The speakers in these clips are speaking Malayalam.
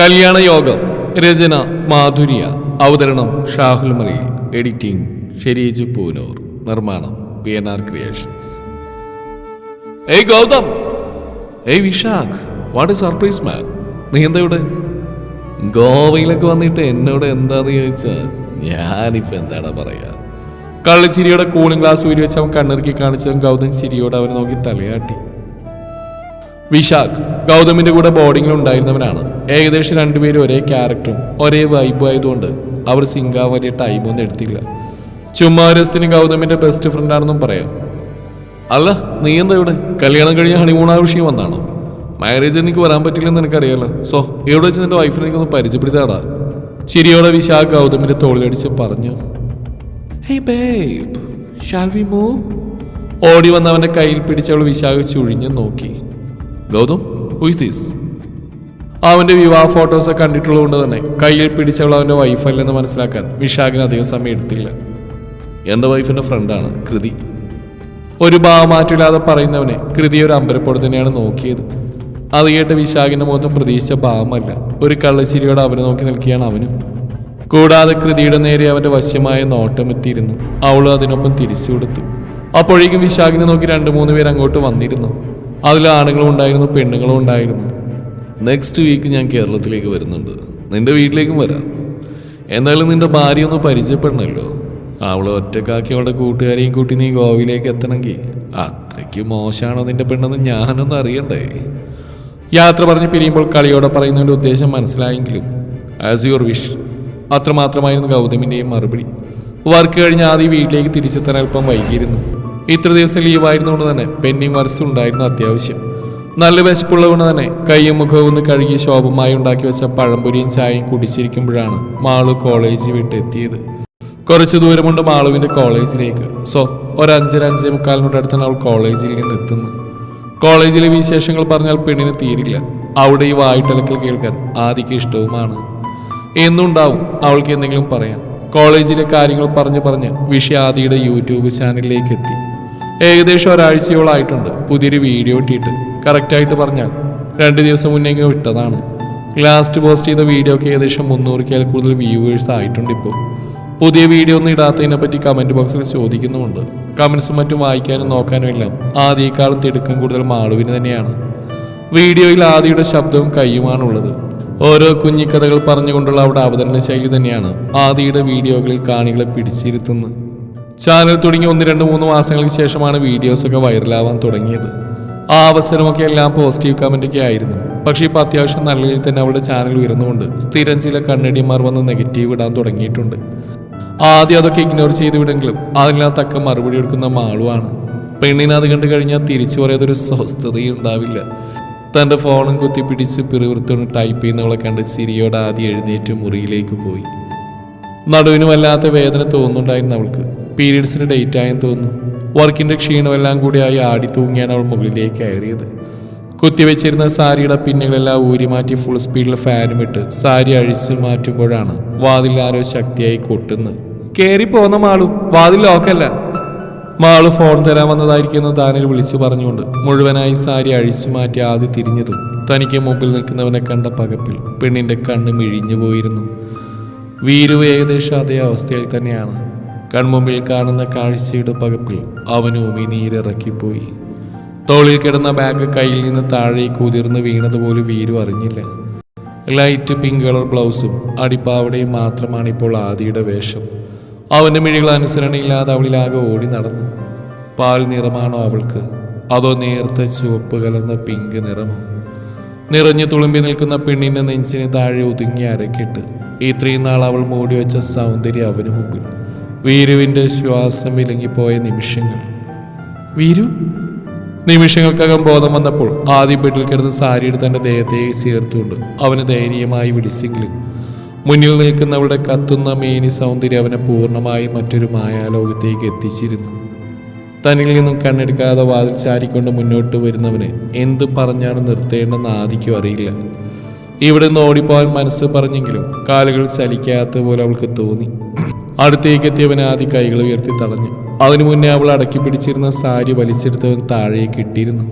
കല്യാണ യോഗം രചന മാധുര്യ. അവതരണം ഷാഹുൽ മലയിൽ. എഡിറ്റിംഗ് ഷെരീജ് പൂനൂർ. നിർമ്മാണം പി എൻ ആർ ക്രിയേഷൻസ്. ഏയ് ഗൗതം! ഏയ് വിശാഖ്! വാട്ട് സർപ്രൈസ് മാൻ നീ എന്താ ഇവിടെ? ഗോവയിലൊക്കെ വന്നിട്ട് എന്നോട് എന്താന്ന് ചോദിച്ചാ ഞാനിപ്പോ എന്താണ് പറയാ? കള്ളിച്ചിരിയുടെ കൂളിംഗ് ഗ്ലാസ് ഊരി വെച്ച് അവൻ കണ്ണിറുക്കി കാണിച്ചതും ഗൗതം ചിരിയോട് അവനെ നോക്കി തലയാട്ടി. വിശാഖ് ഗൗതമിന്റെ കൂടെ ബോർഡിംഗിൽ ഉണ്ടായിരുന്നവനാണ്. ഏകദേശം രണ്ടുപേരും ഒരേ ക്യാരക്ടറും ഒരേ വൈബും ആയതുകൊണ്ട് അവർ സിംഗാ വലിയ ടൈമൊന്നും എടുത്തില്ല. ചുമ്മാ രസത്തിന് ഗൗതമിന്റെ ബെസ്റ്റ് ഫ്രണ്ടാണെന്നും പറയാം. അല്ല നീ എന്താ ഇവിടെ? കല്യാണം കഴിഞ്ഞ ഹണിമൂൺ ആവശ്യം വന്നാണോ? മാരേജ് എനിക്ക് വരാൻ പറ്റില്ലെന്ന് എനിക്കറിയാലോ സോ ഇവിടെ വെച്ച് നിന്റെ വൈഫിനെ എനിക്കൊന്ന് പരിചയപ്പെടുത്താടാ? ചിരിയോടെ വിശാഖ് ഗൗതമിന്റെ തോളിലടിച്ച് പറഞ്ഞു. ഹേ ബേബ് വി മൂവ് ഓടി വന്ന് അവന്റെ കയ്യിൽ പിടിച്ചവൾ വിശാഖ് ചുഴിഞ്ഞു നോക്കി. ഗൗതം ഹുയിസ് ദിസ് അവന്റെ വിവാഹ ഫോട്ടോസ് കണ്ടിട്ടുള്ളതുകൊണ്ട് തന്നെ കയ്യിൽ പിടിച്ചവൾ അവന്റെ വൈഫല്ലെന്ന് മനസ്സിലാക്കാൻ വിശാഖിന് അധികം സമയം എടുത്തില്ല എന്റെ വൈഫിന്റെ ഫ്രണ്ടാണ് കൃതി. ഒരു ഭാവമാറ്റില്ലാതെ പറയുന്നവനെ കൃതി ഒരു അമ്പരപ്പോട് തന്നെയാണ് നോക്കിയത്. അത് കേട്ട് വിശാഖിന്റെ മുഖത്തും പ്രതീക്ഷിച്ച ഭാവമല്ല. ഒരു കള്ളച്ചിരിയോടെ അവനെ നോക്കി നിൽക്കുകയാണ് അവനും. കൂടാതെ കൃതിയുടെ നേരെ അവന്റെ വശ്യമായ നോട്ടം എത്തിയിരുന്നു. അവൾ അതിനൊപ്പം തിരിച്ചു കൊടുത്തു. അപ്പോഴേക്കും വിശാഖിനെ നോക്കി രണ്ട് മൂന്ന് പേര് അങ്ങോട്ട് വന്നിരുന്നു. അതിൽ ആണുങ്ങളും ഉണ്ടായിരുന്നു പെണ്ണുങ്ങളും ഉണ്ടായിരുന്നു. നെക്സ്റ്റ് വീക്ക് ഞാൻ കേരളത്തിലേക്ക് വരുന്നുണ്ട്. നിന്റെ വീട്ടിലേക്കും വരാം. എന്തായാലും നിന്റെ ഭാര്യ ഒന്ന് പരിചയപ്പെടണമല്ലോ അവളെ ഒറ്റക്കാക്കി അവളുടെ കൂട്ടുകാരെയും കൂട്ടി നീ ഗോവയിലേക്ക് എത്തണമെങ്കിൽ. അത്രയ്ക്ക് മോശമാണോ നിന്റെ പെണ്ണെന്ന് ഞാനൊന്നും അറിയണ്ടേ? യാത്ര പറഞ്ഞ് പിരിയുമ്പോൾ കളിയോടെ പറയുന്നതിന്റെ ഉദ്ദേശം മനസ്സിലായെങ്കിലും ആസ് യുവർ വിഷ് അത്രമാത്രമായിരുന്നു ഗൗതമിന്റെയും മറുപടി. വർക്ക് കഴിഞ്ഞ് ആദ്യം വീട്ടിലേക്ക് തിരിച്ചെത്താൻ അല്പം വൈകിയിരുന്നു. ഇത്ര ദിവസം ലീവായിരുന്നുകൊണ്ട് തന്നെ പെൻഡിങ് വർക്ക്സ് ഉണ്ടായിരുന്നു അത്യാവശ്യം. നല്ല വിശപ്പുള്ളതുകൊണ്ട് തന്നെ കൈയും മുഖവും ഒന്ന് കഴുകി ശോഭമായി ഉണ്ടാക്കി വെച്ച പഴംപൊരിയും ചായയും കുടിച്ചിരിക്കുമ്പോഴാണ് മാളു കോളേജ് വിട്ടെത്തിയത്. കുറച്ച് ദൂരമുണ്ട് മാളുവിന്റെ കോളേജിലേക്ക്. സോ ഒരു അഞ്ചര അഞ്ചേ മുക്കാലിനോട് അടുത്താണ് അവൾ കോളേജിൽ നിന്ന് എത്തുന്നത് കോളേജിലെ വിശേഷങ്ങൾ പറഞ്ഞാൽ പെണ്ണിന് തീരില്ല. അവിടെ ഈ വായിട്ടലക്കൽ കേൾക്കാൻ ആദിക്ക് ഇഷ്ടവുമാണ്. എന്നുണ്ടാവും അവൾക്ക് എന്തെങ്കിലും പറയാൻ. കോളേജിലെ കാര്യങ്ങൾ പറഞ്ഞു പറഞ്ഞ് വിഷയാദിയുടെ യൂട്യൂബ് ചാനലിലേക്ക് എത്തി. ഏകദേശം ഒരാഴ്ചയോളായിട്ടുണ്ട്. പുതിയൊരു വീഡിയോ ഇട്ടിട്ട്. കറക്റ്റായിട്ട് പറഞ്ഞാൽ രണ്ട് ദിവസം മുന്നേ വിട്ടതാണ്. ലാസ്റ്റ് പോസ്റ്റ് ചെയ്ത വീഡിയോക്ക് ഏകദേശം മുന്നൂറ് കേൾ കൂടുതൽ വ്യൂവേഴ്സ് ആയിട്ടുണ്ട് ഇപ്പോൾ പുതിയ വീഡിയോ ഒന്നും ഇടാത്തതിനെ പറ്റി കമന്റ് ബോക്സിൽ ചോദിക്കുന്നുമുണ്ട്. കമൻസും മറ്റും വായിക്കാനും നോക്കാനും എല്ലാം ആദ്യേക്കാളും തിടുക്കം കൂടുതൽ മാളുവിന് തന്നെയാണ്. വീഡിയോയിൽ ആദിയുടെ ശബ്ദവും കയ്യുമാണുള്ളത്. ഓരോ കുഞ്ഞിക്കഥകൾ പറഞ്ഞുകൊണ്ടുള്ള അവിടെ അവതരണ ശൈലി തന്നെയാണ് ആദിയുടെ വീഡിയോകളിൽ കാണികളെ പിടിച്ചിരുത്തുന്നത്. ചാനൽ തുടങ്ങി ഒന്ന് രണ്ട് മൂന്ന് മാസങ്ങൾക്ക് ശേഷമാണ് വീഡിയോസൊക്കെ വൈറലാവാൻ തുടങ്ങിയത്. ആ അവസരമൊക്കെ എല്ലാം പോസിറ്റീവ് കമന്റൊക്കെ ആയിരുന്നു. പക്ഷേ ഇപ്പോൾ അത്യാവശ്യം നല്ല രീതിയിൽ തന്നെ അവളുടെ ചാനൽ ഉയർന്നുകൊണ്ട് സ്ഥിരം ചില കണ്ണടിയന്മാർ വന്ന് നെഗറ്റീവ് ഇടാൻ തുടങ്ങിയിട്ടുണ്ട്. ആദ്യം അതൊക്കെ ഇഗ്നോർ ചെയ്ത് വിടെങ്കിലും അതിനാ തക്ക മറുപടി എടുക്കുന്ന മാളുവാണ് പെണ്ണിനെ അത് കണ്ടു കഴിഞ്ഞാൽ തിരിച്ചു പറയാതൊരു സ്വസ്ഥതയും ഉണ്ടാവില്ല. തന്റെ ഫോണും കുത്തിപ്പിടിച്ച് പിറുവിറുത്തോണ്ട് ടൈപ്പ് ചെയ്യുന്നവളെ കണ്ട് ചിരിയോടെ ആദ്യം എഴുന്നേറ്റ് മുറിയിലേക്ക് പോയി. നടുവിന് വല്ലാത്ത വേദന തോന്നുന്നുണ്ടായിരുന്നു അവൾക്ക്. പീരീഡ്സിന് ഡേറ്റ് ആയെന്ന് തോന്നുന്നു. വർക്കിന്റെ ക്ഷീണമെല്ലാം കൂടിയായി ആടി തൂങ്ങിയാണ് അവൾ മുകളിലേക്ക് കയറിയത്. കുത്തിവെച്ചിരുന്ന സാരിയുടെ പിന്നുകളെല്ലാം ഊരി മാറ്റി ഫുൾ സ്പീഡിൽ ഫാനും ഇട്ട് സാരി അഴിച്ചു മാറ്റുമ്പോഴാണ് വാതിൽ ആരോ ശക്തിയായി കൊട്ടുന്നത്. കയറി പോന്ന മാളു വാതിൽ ലോക്കല്ല മാളു ഫോൺ തരാൻ വന്നതായിരിക്കുമെന്ന് ദാനിൽ വിളിച്ചു പറഞ്ഞുകൊണ്ട് മുഴുവനായി സാരി അഴിച്ചു മാറ്റി ആദ്യം തിരിഞ്ഞതും തനിക്ക് മുമ്പിൽ നിൽക്കുന്നവനെ കണ്ട പകപ്പിൽ പെണ്ണിന്റെ കണ്ണ് മിഴിഞ്ഞു പോയിരുന്നു. വീരു ഏകദേശം അതേ അവസ്ഥയിൽ തന്നെയാണ്. കൺമുമ്പിൽ കാണുന്ന കാഴ്ചയുടെ പകപ്പിൽ അവന് ഉമിനീരിറക്കിപ്പോയി തോളിൽ കിടന്ന ബാഗ് കയ്യിൽ നിന്ന് താഴേക്ക് ഉതിർന്ന് വീണതുപോലെ വീരു അറിഞ്ഞില്ല. ലൈറ്റ് പിങ്ക് കളർ ബ്ലൗസും അടിപ്പാവടയും മാത്രമാണ് ഇപ്പോൾ ആദിയുടെ വേഷം. അവന്റെ മിഴികൾ അനുസരണയില്ലാതെ അവളിലാകെ ഓടി നടന്നു. പാൽ നിറമാണോ അവൾക്ക്? അതോ നേർത്ത ചുവപ്പ് കലർന്ന പിങ്ക് നിറമോ? നിറഞ്ഞു തുളുമ്പി നിൽക്കുന്ന പെണ്ണിന്റെ നെഞ്ചിന് താഴെ ഒതുങ്ങി അരക്കിട്ട്. ഇത്രയും നാൾ അവൾ മൂടി വെച്ച സൗന്ദര്യം അവന് മുമ്പിൽ. വീരുവിന്റെ ശ്വാസം വിലങ്ങിപ്പോയ നിമിഷങ്ങൾ. വീരു നിമിഷങ്ങൾക്കകം ബോധം വന്നപ്പോൾ ആദ്യം ബെഡിൽ കിടന്ന് സാരിയുടെ തന്റെ ദേഹത്തെ ചേർത്തുകൊണ്ട് അവന് ദയനീയമായി വിളിച്ചെങ്കിലും മുന്നിൽ നിൽക്കുന്നവളുടെ കത്തുന്ന മേനി സൗന്ദര്യം അവനെ പൂർണമായി മറ്റൊരു മായാലോകത്തേക്ക് എത്തിച്ചിരുന്നു. തന്നിൽ നിന്നും കണ്ണെടുക്കാതെ വാതിൽ ചാരിക്കൊണ്ട് മുന്നോട്ട് വരുന്നവനെ എന്ത് പറഞ്ഞാണ് നിർത്തേണ്ടെന്ന് ആദിക്കും അറിയില്ല. ഇവിടെ നിന്ന് ഓടിപ്പോവാൻ മനസ്സ് പറഞ്ഞെങ്കിലും കാലുകൾ ചലിക്കാത്ത പോലെ അവൾക്ക് തോന്നി. അടുത്തേക്ക് എത്തിയവൻ ആദ്യ കൈകൾ ഉയർത്തി തടഞ്ഞു. അതിനു മുന്നേ അവൾ അടക്കി പിടിച്ചിരുന്ന സാരി വലിച്ചെടുത്തവൻ താഴേക്ക് ഇട്ടിരുന്നു.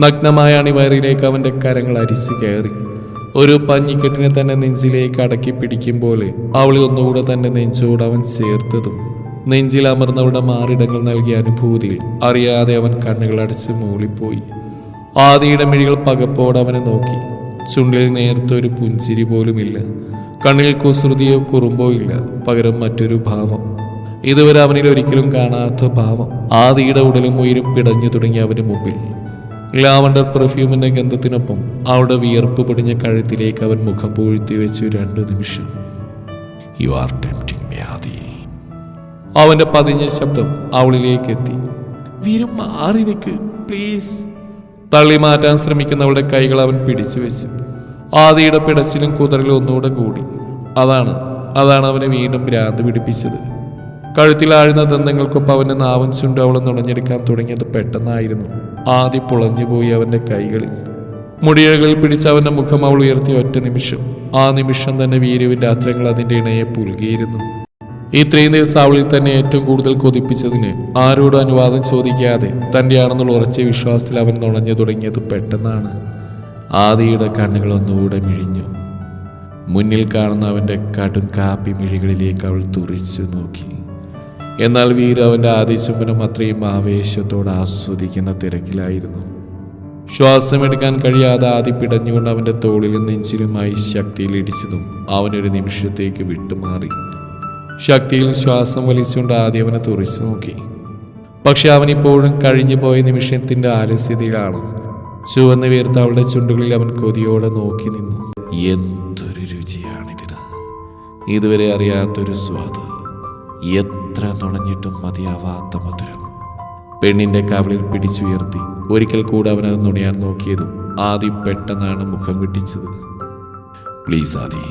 നഗ്നമായ അണിവയറിലേക്ക് അവന്റെ കരങ്ങൾ അരിച്ചു കയറി. ഒരു പഞ്ഞിക്കെട്ടിനെ തന്നെ നെഞ്ചിലേക്ക് അടക്കി പിടിക്കും പോലെ അവളെ ഒന്നുകൂടെ തന്നെ നെഞ്ചോട് അവൻ ചേർത്തതും. നെഞ്ചിൽ അമർന്നവളുടെ മാറിടങ്ങൾ നൽകിയ അനുഭൂതിയിൽ അറിയാതെ അവൻ കണ്ണുകൾ അടച്ച് മൂളിപ്പോയി. ആദിയുടെ മിഴികൾ പകപ്പോടെ അവനെ നോക്കി. ചുണ്ടിൽ നേരത്തെ ഒരു പുഞ്ചിരി പോലുമില്ല. കണ്ണിൽ കുസൃതിയോ കുറുമ്പോ ഇല്ല പകരം മറ്റൊരു ഭാവം. ഇതുവരെ അവനിൽ ഒരിക്കലും കാണാത്ത ഭാവം. ആദിയുടെ ഉടലും ഉയരും പിടഞ്ഞു തുടങ്ങി അവന് മുമ്പിൽ. ലാവണ്ടർ പെർഫ്യൂമിന്റെ ഗന്ധത്തിനൊപ്പം അവളുടെ വിയർപ്പ് പൊടിഞ്ഞ കഴുത്തിലേക്ക് അവൻ മുഖം പൂഴ്ത്തി വെച്ചു രണ്ടു നിമിഷം. You are tempting me Aadi. അവന്റെ പതിഞ്ഞ ശബ്ദം അവളിലേക്ക് എത്തി വീരും മാറി നിൽക്ക് പ്ലീസ് തള്ളി മാറ്റാൻ ശ്രമിക്കുന്നവളുടെ കൈകൾ അവൻ പിടിച്ചു വെച്ചു. ആദിയുടെ പിടച്ചിലും കുതറിലും ഒന്നുകൂടെ കൂടി. അതാണ് അതാണ് അവനെ വീണ്ടും ഭ്രാന്ത് പിടിപ്പിച്ചത്. കഴുത്തിലാഴുന്ന ദന്തങ്ങൾക്കൊപ്പം അവന്റെ നാവൻ ചുണ്ട് അവളെ നുണഞ്ഞെടുക്കാൻ തുടങ്ങിയത് പെട്ടെന്നായിരുന്നു. ആദി പുളഞ്ഞുപോയി അവന്റെ കൈകളിൽ. മുടിയകളിൽ പിടിച്ച് അവന്റെ മുഖം അവൾ ഉയർത്തിയ ഒറ്റ നിമിഷം. ആ നിമിഷം തന്നെ വീരുവിന്റെ അത്രങ്ങൾ അതിന്റെ ഇണയെ പുൽകിയിരുന്നു ഇത്രയും ദിവസം അവളിൽ തന്നെ ഏറ്റവും കൂടുതൽ കൊതിപ്പിച്ചതിന് ആരോടും അനുവാദം ചോദിക്കാതെ തന്റെയാണെന്നുള്ള ഉറച്ച വിശ്വാസത്തിൽ അവൻ നുണഞ്ഞു തുടങ്ങിയത് പെട്ടെന്നാണ്. ആദിയുടെ കണ്ണുകൾ ഒന്നുകൂടെ മിഴിഞ്ഞു. മുന്നിൽ കാണുന്ന അവന്റെ കടും കാപ്പി മിഴികളിലേക്ക് അവൾ തുറിച്ചു നോക്കി. എന്നാൽ വീര അവന്റെ ആദിശുംബനം അത്രയും ആവേശത്തോടെ ആസ്വദിക്കുന്ന തിരക്കിലായിരുന്നു. ശ്വാസമെടുക്കാൻ കഴിയാതെ ആദി പിടഞ്ഞുകൊണ്ട് അവന്റെ തോളിലും നെഞ്ചിലുമായി ശക്തിയിൽ ഇടിച്ചതും അവനൊരു നിമിഷത്തേക്ക് വിട്ടുമാറി. ശക്തിയിൽ ശ്വാസം വലിച്ചുകൊണ്ട് ആദി അവനെ തുറിച്ചു നോക്കി. പക്ഷെ അവനിപ്പോഴും കഴിഞ്ഞു പോയ നിമിഷത്തിന്റെ ആലസ്യതയിലാണ് ചുവന്ന് വീർത്ത അവളുടെ ചുണ്ടുകളിൽ അവൻ കൊതിയോടെ നോക്കി നിന്നു. എന്തൊരു രുചിയാണിതിന്. ഇതുവരെ അറിയാത്തൊരു സ്വാദ്. എത്ര നുണഞ്ഞിട്ടും മതിയാവാത്ത മധുരം. പെണ്ണിന്റെ കവളിൽ പിടിച്ചുയർത്തി ഒരിക്കൽ കൂടെ അവനത് നുണയാൻ നോക്കിയതും ആദി പെട്ടെന്നാണ് മുഖം വെട്ടിച്ചത്. പ്ലീസ് ആദി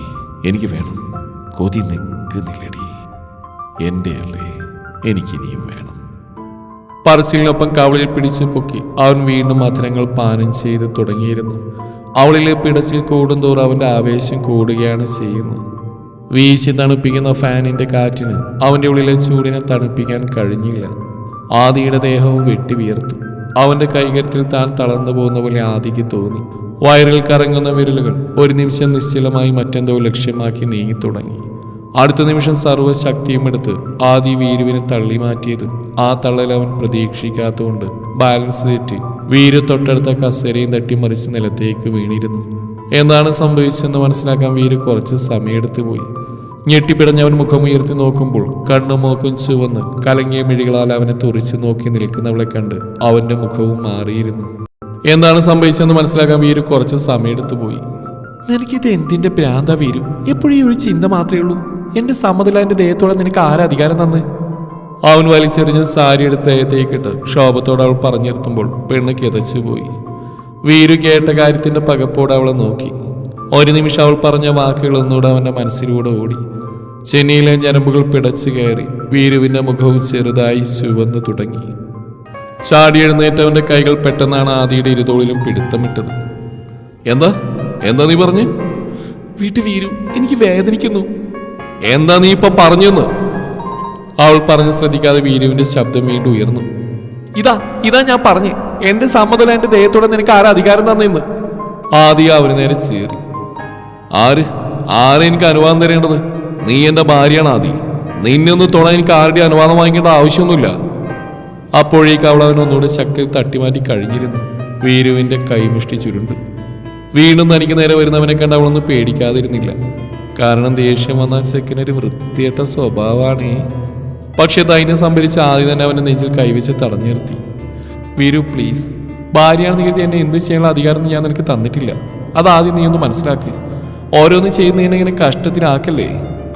എനിക്ക് വേണം. കൊതി നിൽക്കുന്നില്ലടി എന്റെ അല്ലേ എനിക്കിനിയും വേണം. പറച്ചിലിനൊപ്പം കവളിൽ പിടിച്ചു പൊക്കി അവൻ വീണ്ടും മധുരങ്ങൾ പാനം ചെയ്ത് തുടങ്ങിയിരുന്നു. അവളിലെ പിടച്ചിൽ കൂടുന്തോറും അവന്റെ ആവേശം കൂടുകയാണ് ചെയ്യുന്നത്. വീശി തണുപ്പിക്കുന്ന ഫാനിന്റെ കാറ്റിന് അവന്റെ ഉള്ളിലെ ചൂടിനെ തണുപ്പിക്കാൻ കഴിഞ്ഞില്ല. ആദിയുടെ ദേഹവും വെട്ടി വീർത്തു അവന്റെ കൈകരത്തിൽ താൻ തളർന്നു പോകുന്ന പോലെ ആദിക്ക് തോന്നി. വയറിൽ കറങ്ങുന്ന വിരലുകൾ ഒരു നിമിഷം നിശ്ചലമായി മറ്റെന്തോ ലക്ഷ്യമാക്കി നീങ്ങി തുടങ്ങി. അടുത്ത നിമിഷം സർവശക്തിയും എടുത്ത് ആദി വീരുവിനെ തള്ളി മാറ്റിയത് ആ തള്ളൽ അവൻ പ്രതീക്ഷിക്കാത്തതുകൊണ്ട് ബാലൻസ് തെറ്റി വീര് തൊട്ടടുത്ത കസേരയും തട്ടി മറിച്ച് നിലത്തേക്ക് വീണിരുന്നു. എന്താണ് സംഭവിച്ചതെന്ന് മനസ്സിലാക്കാൻ വീര് കുറച്ച് സമയമെടുത്തു പോയി. ഞെട്ടിപ്പിടഞ്ഞവൻ മുഖമുയർത്തി നോക്കുമ്പോൾ കണ്ണും മൂക്കും ചുവന്ന് കലങ്ങിയ മിഴികളാൽ അവനെ തുറിച്ചു നോക്കി നിൽക്കുന്നവളെ കണ്ട് അവന്റെ മുഖവും മാറിയിരുന്നു. എന്താണ് സംഭവിച്ചതെന്ന് മനസ്സിലാക്കാൻ വീര് കുറച്ച് സമയമെടുത്തു പോയി. നിനക്കിത് എന്തിന്റെ ഭ്രാന്ത വീരും? എപ്പോഴും ഈ ഒരു ചിന്ത മാത്രമേ ഉള്ളൂ? എന്റെ സമ്മതില എന്റെ ദേഹത്തോടെ നിനക്ക് ആരാ അധികാരം തന്ന്? അവൻ വലിച്ചെറിഞ്ഞ് സാരി എടുത്ത് ദേഹത്തേക്കിട്ട് ക്ഷോഭത്തോടെ അവൾ പറഞ്ഞിരുത്തുമ്പോൾ പെണ്ണ് കിതച്ചു പോയി വീരു കേട്ട കാര്യത്തിന്റെ പകപ്പോടെ അവളെ നോക്കി. ഒരു നിമിഷം അവൾ പറഞ്ഞ വാക്കുകൾ ഒന്നുകൂടെ മനസ്സിലൂടെ ഓടി. ചെന്നൈയിലെ ഞരമ്പുകൾ പിടച്ചു കയറി വീരുവിന്റെ മുഖവും ചെറുതായി ചുവന്നു തുടങ്ങി. ചാടി എഴുന്നേറ്റവന്റെ കൈകൾ പെട്ടെന്നാണ് ആദിയുടെ ഇരുതോളിലും പിടുത്തമിട്ടത്. എന്താ? എന്താ നീ പറഞ്ഞു? വീട്ടു വീരു. എനിക്ക് വേദനിക്കുന്നു. എന്താ നീ ഇപ്പൊ പറഞ്ഞെന്ന്? അവൾ പറഞ്ഞ് ശ്രദ്ധിക്കാതെ വീരുവിന്റെ ശബ്ദം വീണ്ടും ഉയർന്നു. ഇതാ ഇതാ ഞാൻ പറഞ്ഞു. എന്റെ സമ്മതം എന്റെ ദേഹത്തോടെ നിനക്ക് ആരാ അധികാരം തന്നെന്ന് ആദ്യം അവന് നേരെ ചേറി. ആര്? ആരെ എനിക്ക് അനുവാദം തരേണ്ടത്? നീ എന്റെ ഭാര്യയാണ് ആദി. നിന്നെ ഒന്ന് തൊടാൻ എനിക്ക് ആരുടെ അനുവാദം വാങ്ങിക്കേണ്ട ആവശ്യമൊന്നുമില്ല. അപ്പോഴേക്ക് അവൾ അവനൊന്നുകൂടെ ശക്തി തട്ടിമാറ്റി കഴിഞ്ഞിരുന്നു. വീരുവിന്റെ കൈമുഷ്ടി ചുരുണ്ട്. വീണ്ടും തനിക്ക് നേരെ വരുന്നവനെ കണ്ട് അവളൊന്നും പേടിക്കാതിരുന്നില്ല. കാരണം ദേഷ്യം വന്നാൽ ചെക്കിനൊരു വൃത്തിയേട്ട സ്വഭാവമാണേ. പക്ഷെ ധൈന്യം സംഭരിച്ച് ആദ്യം തന്നെ അവനെ നെഞ്ചിൽ കൈവച്ച് തടഞ്ഞു നിർത്തി വീരു പ്ലീസ്. ഭാര്യയാണെന്ന് കരുതി എന്നെ എന്ത് ചെയ്യാനുള്ള അധികാരം ഞാൻ നിനക്ക് തന്നിട്ടില്ല. അത് ആദ്യം നീ ഒന്ന് മനസ്സിലാക്ക്. ഓരോന്ന് ചെയ്യുന്നതിനെ ഇങ്ങനെ കഷ്ടത്തിലാക്കല്ലേ?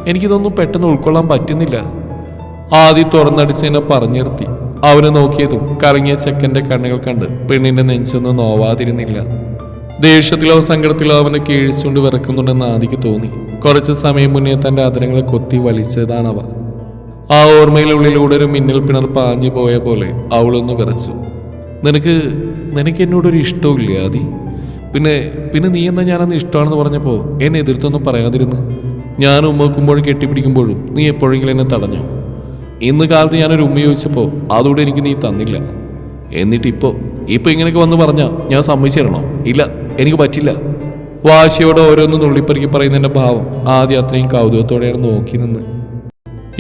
എനിക്കിതൊന്നും പെട്ടെന്ന് ഉൾക്കൊള്ളാൻ പറ്റുന്നില്ല. ആദ്യം തുറന്നടിച്ചതിനെ പറഞ്ഞു നിർത്തി അവനെ നോക്കിയതും കറങ്ങിയ ചെക്കന്റെ കണ്ണുകൾ കണ്ട് പെണ്ണിന്റെ നെഞ്ചൊന്നും നോവാതിരുന്നില്ല. ദേഷ്യത്തിലോ സങ്കടത്തിലോ അവനെ കീഴിച്ചുകൊണ്ട് വിറക്കുന്നുണ്ടെന്ന് ആദിക്ക് തോന്നി. കുറച്ച് സമയം മുന്നേ തന്റെ അതിരങ്ങളെ കൊത്തി വലിച്ചതാണവ ആ ഓർമ്മയിലുള്ളിലൂടെ ഒരു മിന്നൽ പിണർ പാഞ്ഞു പോയ പോലെ അവളൊന്ന് വിറച്ചു. നിനക്ക് നിനക്ക് എന്നോടൊരു ഇഷ്ടമില്ല ആദി? പിന്നെ പിന്നെ നീ എന്നാ ഞാനന്ന് ഇഷ്ടമാണെന്ന് പറഞ്ഞപ്പോൾ എന്നെ എതിർത്തൊന്നും പറയാതിരുന്നു? ഞാൻ ഉമ്മക്കുമ്പോഴും കെട്ടിപ്പിടിക്കുമ്പോഴും നീ എപ്പോഴെങ്കിലും എന്നെ തടഞ്ഞു? ഇന്ന് കാലത്ത് ഞാനൊരു ഉമ്മ ചോദിച്ചപ്പോൾ അതുകൂടെ എനിക്ക് നീ തന്നില്ല. എന്നിട്ട് ഇപ്പോൾ ഇങ്ങനെയൊക്കെ വന്ന് പറഞ്ഞാൽ ഞാൻ സമ്മതിച്ചു തരണോ ഇല്ല. എനിക്ക് പറ്റില്ല. വാശിയോടെ ഓരോന്ന് നുള്ളിപ്പെറുക്കി എന്റെ ഭാവം ആദ്യം അത്രയും കൗതുകത്തോടെയാണ് നോക്കി നിന്ന്.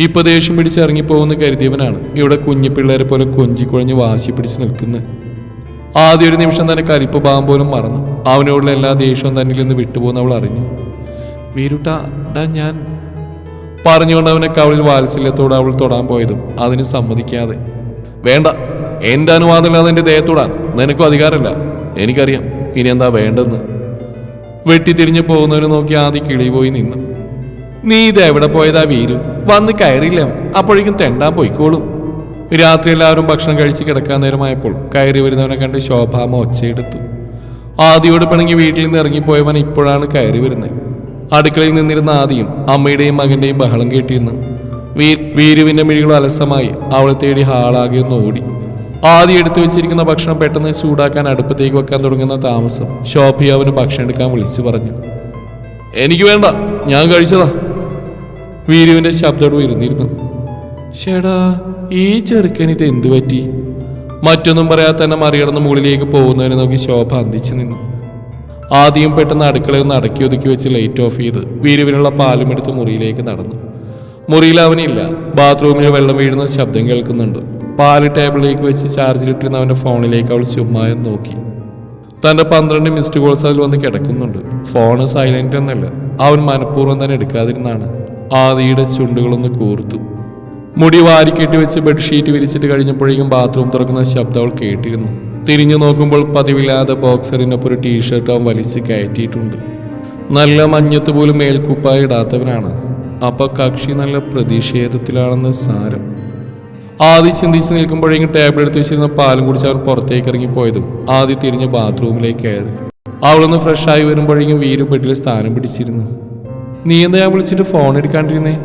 ഇപ്പൊ ദേഷ്യം പിടിച്ച് ഇറങ്ങിപ്പോകുന്ന കരുതിയവനാണ് ഇവിടെ കുഞ്ഞു പിള്ളേരെ പോലെ കൊഞ്ചിക്കുഴഞ്ഞ് വാശി പിടിച്ച് നിൽക്കുന്നത് ആദ്യ ഒരു നിമിഷം തന്നെ കലിപ്പ് ഭാവം പോലും മറന്നു. അവനോടുള്ള എല്ലാ ദേഷ്യവും തന്നിൽ നിന്ന് വിട്ടുപോകുന്ന അവൾ അറിഞ്ഞു. വീരുട്ടാ ഞാൻ പറഞ്ഞുകൊണ്ട് അവനെ കവളിൽ വാത്സല്യത്തോടെ അവൾ തൊടാൻ പോയതും അതിന് സമ്മതിക്കാതെ. വേണ്ട എന്റെ അനുവാദമില്ലാതെ എന്റെ ദേഹത്തോടാൻ. നിനക്കും അധികാരമില്ല. എനിക്കറിയാം. ഇനി എന്താ വേണ്ടെന്ന്? വെട്ടിത്തിരിഞ്ഞു പോകുന്നവരെ നോക്കി ആദ്യ കിളി പോയി നിന്നു. നീ ഇത് എവിടെ പോയതാ വീരു? വന്ന് കയറിയില്ല? അപ്പോഴേക്കും തെണ്ടാൻ പോയിക്കോളും. രാത്രി എല്ലാവരും ഭക്ഷണം കഴിച്ച് കിടക്കാൻ നേരമായപ്പോൾ കയറി വരുന്നവനെ കണ്ട് ശോഭാമ ഒച്ചയെടുത്തു. ആദിയോട് പിണങ്ങി വീട്ടിൽ നിന്ന് ഇറങ്ങിപ്പോയവൻ ഇപ്പോഴാണ് കയറി വരുന്നത്. അടുക്കളയിൽ നിന്നിരുന്ന ആദിയും അമ്മയുടെയും മകന്റെയും ബഹളം കേട്ടിരുന്നു. വീരുവിന്റെ മിഴികൾ അലസമായി അവളെ തേടി ഹാളാകെ ഒന്ന് ഓടി. ആദി എടുത്തു വെച്ചിരിക്കുന്ന ഭക്ഷണം പെട്ടെന്ന് ചൂടാക്കാൻ അടുപ്പത്തേക്ക് വെക്കാൻ തുടങ്ങുന്ന താമസം. ഷോഫി അവന് ഭക്ഷണം എടുക്കാൻ വിളിച്ചു പറഞ്ഞു. എനിക്ക് വേണ്ട ഞാൻ കഴിച്ചതാ. വീരുവിന്റെ ശബ്ദം ഉയർന്നിരുന്നു. ഷേടാ ഈ ചെറുക്കൻ ഇത് എന്തു പറ്റി? മറ്റൊന്നും പറയാതെ തന്നെ മറികടന്ന് മുകളിലേക്ക് പോകുന്നതിനെ നോക്കി ശോഭ അന്തിച്ചു നിന്നു. ആദ്യം പെട്ടെന്ന് അടുക്കളയിൽ നിന്ന് അടക്കി ഒതുക്കി വെച്ച് ലൈറ്റ് ഓഫ് ചെയ്ത് വീരുവിനുള്ള പാലും എടുത്ത് മുറിയിലേക്ക് നടന്നു. മുറിയിൽ അവനില്ല ബാത്റൂമിൽ വെള്ളം വീഴുന്ന ശബ്ദം കേൾക്കുന്നുണ്ട്. പാൽ ടേബിളിലേക്ക് വെച്ച് ചാർജിലിട്ടിരുന്ന അവന്റെ ഫോണിലേക്ക് അവൾ ചുമ്മായും നോക്കി. തന്റെ പന്ത്രണ്ട് മിസ്ഡ് കോൾസ് അതിൽ വന്ന് കിടക്കുന്നുണ്ട്. ഫോണ് സൈലന്റ് എന്നല്ല അവൻ മനഃപൂർവം തന്നെ എടുക്കാതിരുന്നാണ്. ആദിയുടെ ചുണ്ടുകളൊന്ന് കൂർത്തു. മുടി വാരിക്കെട്ടി വെച്ച് ബെഡ്ഷീറ്റ് വിരിച്ചിട്ട് കഴിഞ്ഞപ്പോഴേക്കും ബാത്റൂം തുറക്കുന്ന ശബ്ദം അവൾ കേട്ടിരുന്നു. തിരിഞ്ഞു നോക്കുമ്പോൾ പതിവില്ലാതെ ബോക്സറിനൊപ്പം ഒരു ടീഷർട്ട് അവൻ വലിച്ച് കയറ്റിയിട്ടുണ്ട്. നല്ല മഞ്ഞത്ത് പോലും മേൽക്കുപ്പായി ഇടാത്തവനാണ്. അപ്പൊ കക്ഷി നല്ല പ്രതിഷേധത്തിലാണെന്ന് സാരം. ആദ്യ ചിന്തിച്ച് നിൽക്കുമ്പോഴേക്കും ടേബിൾ എടുത്ത് വെച്ചിരുന്ന പാലും കുടിച്ച് അവൻ പുറത്തേക്ക് ഇറങ്ങിപ്പോയതും ആദ്യം തിരിഞ്ഞ് ബാത്റൂമിലേക്ക് കയറി. അവളൊന്ന് ഫ്രഷ് ആയി വരുമ്പോഴേക്കും വീര് ബെഡിൽ സ്ഥാനം പിടിച്ചിരുന്നു. നീ എന്താ ഞാൻ വിളിച്ചിട്ട് ഫോൺ എടുക്കാണ്ടിരുന്നേ?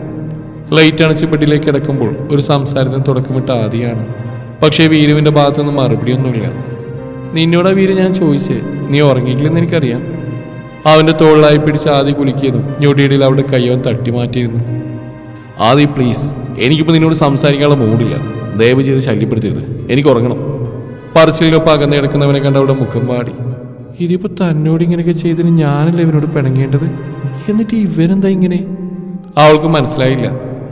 ലൈറ്റ് അണച്ച് ബെഡിലേക്ക് കിടക്കുമ്പോൾ ഒരു സംസാരത്തിന് തുടക്കമിട്ട ആദിയാണ്. പക്ഷേ വീരുവിന്റെ ഭാഗത്തുനിന്ന് മറുപടിയൊന്നുമില്ല. നിന്നോടാ വീര് ഞാൻ ചോദിച്ചേ നീ ഉറങ്ങിയിട്ടില്ലെന്ന് എനിക്കറിയാം. അവന്റെ തോളിലായി പിടിച്ച് ആദി കുലുക്കിയതും ഞൊടിയിടയിൽ അവിടെ കയ്യവൻ തട്ടി മാറ്റിയിരുന്നു ആദി പ്ലീസ് എനിക്കിപ്പോൾ നിന്നോട് സംസാരിക്കാനുള്ള മൂടില്ല ദയവ് ചെയ്ത് ശല്യപ്പെടുത്തിയത് എനിക്ക് ഉറങ്ങണം. പറച്ചിലൊപ്പം അകന്ന് കിടക്കുന്നവനെ കണ്ട അവിടെ മുഖം പാടി ഇതിപ്പോൾ തന്നോട് ഇങ്ങനെയൊക്കെ ചെയ്തതിന് ഞാനല്ല ഇവനോട് പിണങ്ങേണ്ടത്? എന്നിട്ട് ഇവരെന്താ ഇങ്ങനെ? അവൾക്ക് മനസ്സിലായില്ല.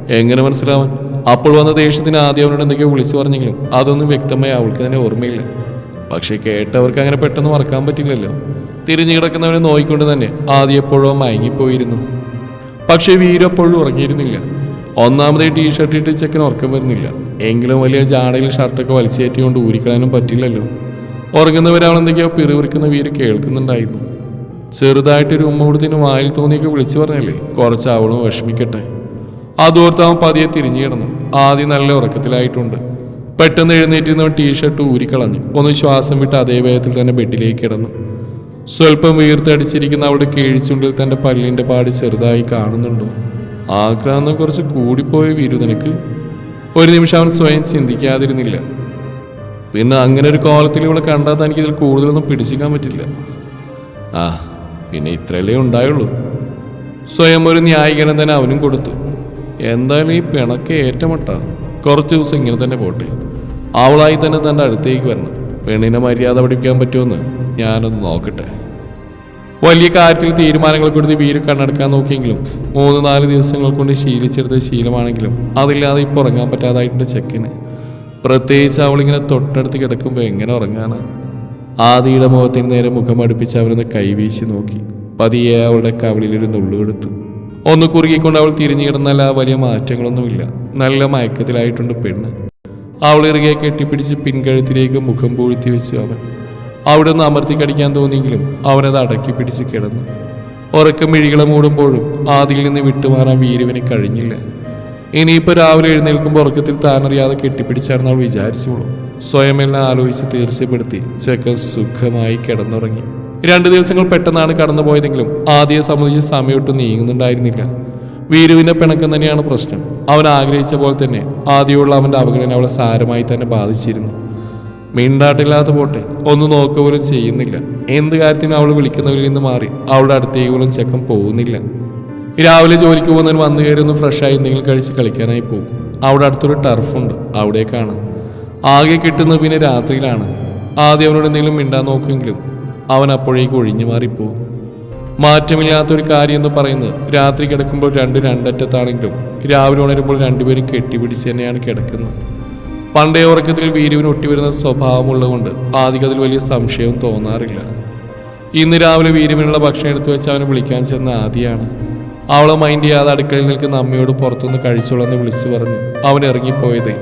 എങ്ങനെ മനസ്സിലാവാൻ? അപ്പോൾ വന്ന ദേഷ്യത്തിന് ആദ്യം അവനോട് എന്തൊക്കെയോ വിളിച്ചു പറഞ്ഞെങ്കിലും അതൊന്നും വ്യക്തമായി അവൾക്ക് തന്നെ ഓർമ്മയില്ല. പക്ഷേ കേട്ടവർക്ക് അങ്ങനെ പെട്ടെന്ന് മറക്കാൻ പറ്റില്ലല്ലോ. തിരിഞ്ഞു കിടക്കുന്നവനെ നോയിക്കൊണ്ട് തന്നെ ആദ്യം എപ്പോഴോ മയങ്ങിപ്പോയിരുന്നു. പക്ഷേ വീരെപ്പോഴും ഉറങ്ങിയിരുന്നില്ല. ഒന്നാമതേ ടീഷർട്ട് ഇട്ട് ചെക്കൻ ഉറക്കം വരുന്നില്ല. എങ്കിലും വലിയ ജാടയിൽ ഷർട്ടൊക്കെ വലിച്ചേറ്റിക്കൊണ്ട് ഊരിക്കളയാനും പറ്റില്ലല്ലോ. ഉറങ്ങുന്നവരാണെന്തൊക്കെയോ പിറുവിറുക്കുന്ന വീര് കേൾക്കുന്നുണ്ടായിരുന്നു. ചെറുതായിട്ടൊരു ഉമ്മ കൊടുത്തിന് വായിൽ തോന്നിയൊക്കെ വിളിച്ചു പറഞ്ഞല്ലേ കുറച്ച് അവളും വിഷമിക്കട്ടെ. അതോർത്ത് അവൻ പതിയെ തിരിഞ്ഞു കിടന്നു. ആദ്യം നല്ല ഉറക്കത്തിലായിട്ടുണ്ട്. പെട്ടെന്ന് എഴുന്നേറ്റിരുന്നവൻ ടീഷർട്ട് ഊരിക്കളഞ്ഞു. ഒന്ന് ശ്വാസം വിട്ട് അതേ വേഗത്തിൽ തന്നെ ബെഡിലേക്ക് കിടന്നു. സ്വല്പം വീർത്തടിച്ചിരിക്കുന്ന അവളുടെ കീഴ്ചുണ്ടിൽ തന്റെ പല്ലിന്റെ പാടി ചെറുതായി കാണുന്നുണ്ടോ? ആക്രാന്തം കുറച്ച് കൂടിപ്പോയ വീരു നിനക്ക്? ഒരു നിമിഷം അവൻ സ്വയം ചിന്തിക്കാതിരുന്നില്ല. പിന്നെ അങ്ങനെ ഒരു കോലത്തിൽ ഇവിടെ കണ്ടാൽ തനിക്ക് ഇതിൽ കൂടുതലൊന്നും പിടിച്ചിക്കാൻ പറ്റില്ല. ആ പിന്നെ ഇത്രയല്ലേ ഉണ്ടായുള്ളൂ. സ്വയം ഒരു ന്യായീകരണം തന്നെ അവനും കൊടുത്തു. എന്തായാലും ഈ പിണക്ക് ഏറ്റമട്ട. കുറച്ച് ദിവസം ഇങ്ങനെ തന്നെ പോട്ടെ. അവളായി തന്നെ തന്റെ അടുത്തേക്ക് വരണം. പെണ്ണിനെ മര്യാദ പഠിപ്പിക്കാൻ പറ്റുമെന്ന് ഞാനൊന്ന് നോക്കട്ടെ. വലിയ കാര്യത്തിൽ തീരുമാനങ്ങൾ കൊടുത്ത് വീര് കണ്ണെടുക്കാൻ നോക്കിയെങ്കിലും മൂന്ന് നാല് ദിവസങ്ങൾ കൊണ്ട് ശീലിച്ചെടുത്ത ശീലമാണെങ്കിലും അതില്ലാതെ ഇപ്പോൾ ഉറങ്ങാൻ പറ്റാതായിട്ടുണ്ട് ചെക്കിന്. പ്രത്യേകിച്ച് അവളിങ്ങനെ തൊട്ടടുത്ത് കിടക്കുമ്പോൾ എങ്ങനെ ഉറങ്ങാനാ? ആദിയുടെ മുഖത്തിന് നേരെ മുഖം അടുപ്പിച്ച് അവരൊന്ന് കൈവീശി നോക്കി. പതിയെ അവളുടെ കവിളിലൊരു നുള്ളുകൊടുത്തു ഒന്ന് കുറുകിക്കൊണ്ട് അവൾ തിരിഞ്ഞു കിടന്നാൽ ആ വലിയ മാറ്റങ്ങളൊന്നുമില്ല. നല്ല മയക്കത്തിലായിട്ടുണ്ട് പെണ്ണ്. അവൾ ഇറുകെ കെട്ടിപ്പിടിച്ച് പിൻകഴുത്തിലേക്ക് മുഖം പൂഴ്ത്തി വെച്ചു അവൻ. അവിടെ നിന്ന് അമർത്തി കടിക്കാൻ തോന്നിയെങ്കിലും അവനത് അടക്കി പിടിച്ച് കിടന്നു. ഉറക്കം മിഴികളെ മൂടുമ്പോഴും ആദിയിൽ നിന്ന് വിട്ടുമാറാൻ വീരുവിന് കഴിഞ്ഞില്ല. ഇനിയിപ്പോൾ രാവിലെ എഴുന്നേൽക്കുമ്പോൾ ഉറക്കത്തിൽ താനറിയാതെ കെട്ടിപ്പിടിച്ചാണെന്ന് അവൾ വിചാരിച്ചോളൂ. സ്വയമെല്ലാം ആലോചിച്ച് തീർച്ചപ്പെടുത്തി ചെക്കൻ സുഖമായി കിടന്നുറങ്ങി. രണ്ടു ദിവസങ്ങൾ പെട്ടെന്നാണ് കടന്നുപോയതെങ്കിലും ആദ്യയെ സംബന്ധിച്ച് സമയമൊട്ടും നീങ്ങുന്നുണ്ടായിരുന്നില്ല. വീരുവിന്റെ പിണക്കം തന്നെയാണ് പ്രശ്നം. അവൻ ആഗ്രഹിച്ച പോലെ തന്നെ ആദ്യമുള്ള അവന്റെ അവഗണന അവളെ സാരമായി തന്നെ ബാധിച്ചിരുന്നു. മിണ്ടാട്ടില്ലാത്ത പോട്ടെ. ഒന്ന് നോക്കുക പോലും ചെയ്യുന്നില്ല. എന്ത് കാര്യത്തിനും അവൾ വിളിക്കുന്നവരിൽ നിന്ന് മാറി അവളുടെ അടുത്തേക്ക് പോലും ചെക്കൻ പോകുന്നില്ല. രാവിലെ ജോലിക്ക് പോകുന്നവർ വന്നു കയറി ഒന്ന് ഫ്രഷായി എന്തെങ്കിലും കഴിച്ച് കളിക്കാനായി പോകും അവിടെ അടുത്തൊരു ടർഫുണ്ട് അവിടേക്കാണ് ആകെ കിട്ടുന്നത് പിന്നെ രാത്രിയിലാണ്. ആദ്യം അവനോട് എന്തെങ്കിലും മിണ്ടാൻ നോക്കുമെങ്കിലും അവൻ അപ്പോഴേക്ക് ഒഴിഞ്ഞു മാറിപ്പോവും. മാറ്റമില്ലാത്തൊരു കാര്യം എന്ന് പറയുന്നത് രാത്രി കിടക്കുമ്പോൾ രണ്ട് രണ്ടറ്റത്താണെങ്കിലും രാവിലെ ഉണരുമ്പോൾ രണ്ടുപേരും കെട്ടിപ്പിടിച്ച് തന്നെയാണ് കിടക്കുന്നത്. പണ്ടേ ഉറക്കത്തിൽ വീരുവിന് ഒട്ടിവരുന്ന സ്വഭാവമുള്ളതുകൊണ്ട് ആദ്യകതിൽ വലിയ സംശയവും തോന്നാറില്ല. ഇന്ന് രാവിലെ വീരുവിനുള്ള ഭക്ഷണം എടുത്തു വെച്ച് അവനെ വിളിക്കാൻ ചെന്ന ആദിയാണ്. അവളെ മൈൻഡ് ചെയ്യാതെ അടുക്കളയിൽ നിൽക്കുന്ന അമ്മയോട് പുറത്തുനിന്ന് കഴിച്ചോളെന്ന് വിളിച്ചു പറഞ്ഞു അവൻ ഇറങ്ങിപ്പോയതേ.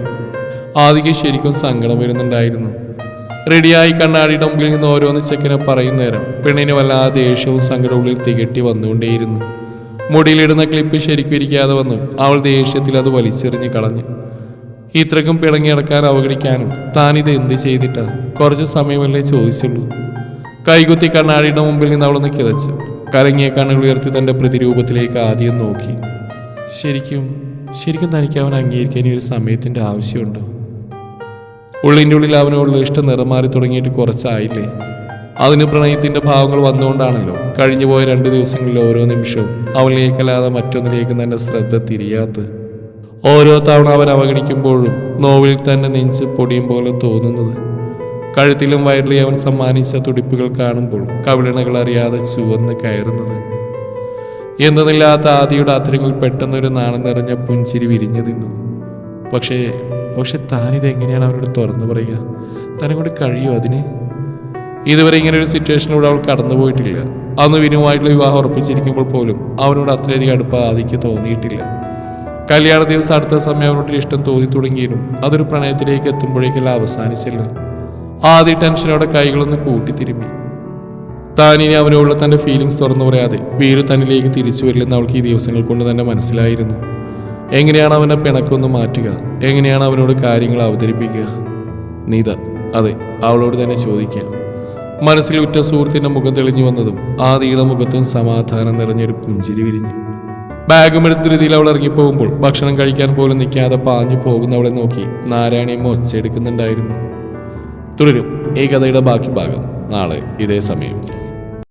ആദിക്ക് ശരിക്കും സങ്കടം വരുന്നുണ്ടായിരുന്നു. റെഡിയായി കണ്ണാടിയുടെ മുമ്പിൽ നിന്ന് ഓരോന്ന് ചെക്കനെ പറയുന്ന നേരം പെണ്ണിന് വല്ലാതെ ദേഷ്യവും സങ്കടവും ഉള്ളിൽ തികട്ടി വന്നുകൊണ്ടേയിരുന്നു. മുടിയിലിടുന്ന ക്ലിപ്പ് ശരിക്കും ഇരിക്കാതെ വന്നു. അവൾ ദേഷ്യത്തിൽ അത് വലിച്ചെറിഞ്ഞ് കളഞ്ഞു. ഇത്രക്കും പിണങ്ങി അടക്കാൻ അവഗണിക്കാനും താനിത് എന്ത് ചെയ്തിട്ട്? കുറച്ച് സമയമല്ലേ ചോദിച്ചുള്ളൂ. കൈകുത്തി കണ്ണാടിയുടെ മുമ്പിൽ നിന്ന് അവളൊന്ന് കിതച്ചു കലങ്ങിയ കണ്ണുകൾ ഉയർത്തി തന്റെ പ്രതിരൂപത്തിലേക്ക് ആദ്യം നോക്കി. ശരിക്കും ശരിക്കും തനിക്ക് അവൻ അംഗീകരിക്കാൻ ഈ ഒരു സമയത്തിന്റെ ആവശ്യമുണ്ട്? ഉള്ളിന്റെ ഉള്ളിൽ അവനോടുള്ള ഇഷ്ടം നിറമാറി തുടങ്ങിയിട്ട് കുറച്ചായില്ലേ? അതിന് പ്രണയത്തിന്റെ ഭാവങ്ങൾ വന്നുകൊണ്ടാണല്ലോ കഴിഞ്ഞുപോയ രണ്ട് ദിവസങ്ങളിൽ ഓരോ നിമിഷവും അവനിലേക്കല്ലാതെ മറ്റൊന്നിലേക്കും തന്റെ ശ്രദ്ധ തിരിയാത്തത്. ഓരോ തവണ അവൻ അവഗണിക്കുമ്പോഴും നോവിൽ തന്നെ നെഞ്ച് പൊടിയും പോലെ തോന്നുന്നത്. കഴുത്തിലും വയറിലും അവൻ സമ്മാനിച്ച തുടിപ്പുകൾ കാണുമ്പോൾ കവിളിണകൾ അറിയാതെ ചുവന്ന് കയറുന്നത്. എന്തെന്നില്ലാത്ത ആദിയുടെ അത്തരങ്ങൾ പെട്ടെന്നൊരു നാണം നിറഞ്ഞ പുഞ്ചിരി വിരിഞ്ഞു നിന്നു. പക്ഷേ പക്ഷെ താനിത് എങ്ങനെയാണ് അവരോട് തുറന്നു പറയുക? തന്നെ കൊണ്ട് കഴിയുമോ അതിന്? ഇതുവരെ ഇങ്ങനെ ഒരു സിറ്റുവേഷനിലൂടെ അവൾ കടന്നുപോയിട്ടില്ല അന്ന് വിനുവായിട്ടുള്ള വിവാഹം ഉറപ്പിച്ചിരിക്കുമ്പോൾ പോലും അവനോട് അത്രയധികം അടുപ്പ് ആദിക്ക് തോന്നിയിട്ടില്ല. കല്യാണ ദിവസം അടുത്ത സമയം അവനോട് ഇഷ്ടം തോന്നി തുടങ്ങിയാലും അതൊരു പ്രണയത്തിലേക്ക് എത്തുമ്പോഴേക്കെല്ലാം അവസാനിച്ചില്ല. ആദ്യ ടെൻഷനോടെ കൈകളൊന്ന് കൂട്ടി കൂട്ടിത്തിരുമ്മി താനിനി അവനോടുള്ള തന്റെ ഫീലിങ്സ് തുറന്നു പറയാതെ വീര് തന്നിലേക്ക് തിരിച്ചു വരില്ലെന്ന് അവൾക്ക് ഈ ദിവസങ്ങൾ കൊണ്ട് തന്നെ മനസ്സിലായിരുന്നു. എങ്ങനെയാണ് അവനെ പിണക്കൊന്ന് മാറ്റുക? എങ്ങനെയാണ് അവനോട് കാര്യങ്ങൾ അവതരിപ്പിക്കുക? നീത അതെ അവളോട് തന്നെ ചോദിക്കാം മനസ്സിൽ ഉറ്റ സുഹൃത്തിന്റെ മുഖം തെളിഞ്ഞു വന്നതും ആ നീണ മുഖത്തും സമാധാനം നിറഞ്ഞൊരു പുഞ്ചിരി വിരിഞ്ഞു. ബാഗും എടുത്ത രീതിയിൽ അവൾ ഇറങ്ങിപ്പോകുമ്പോൾ ഭക്ഷണം കഴിക്കാൻ പോലും നിൽക്കാതെ പാഞ്ഞു പോകുന്നവളെ നോക്കി നാരായണിയമ്മ ഒച്ചയെടുക്കുന്നുണ്ടായിരുന്നു തുടരും ഈ കഥയുടെ ബാക്കി ഭാഗം നാളെ ഇതേ സമയം.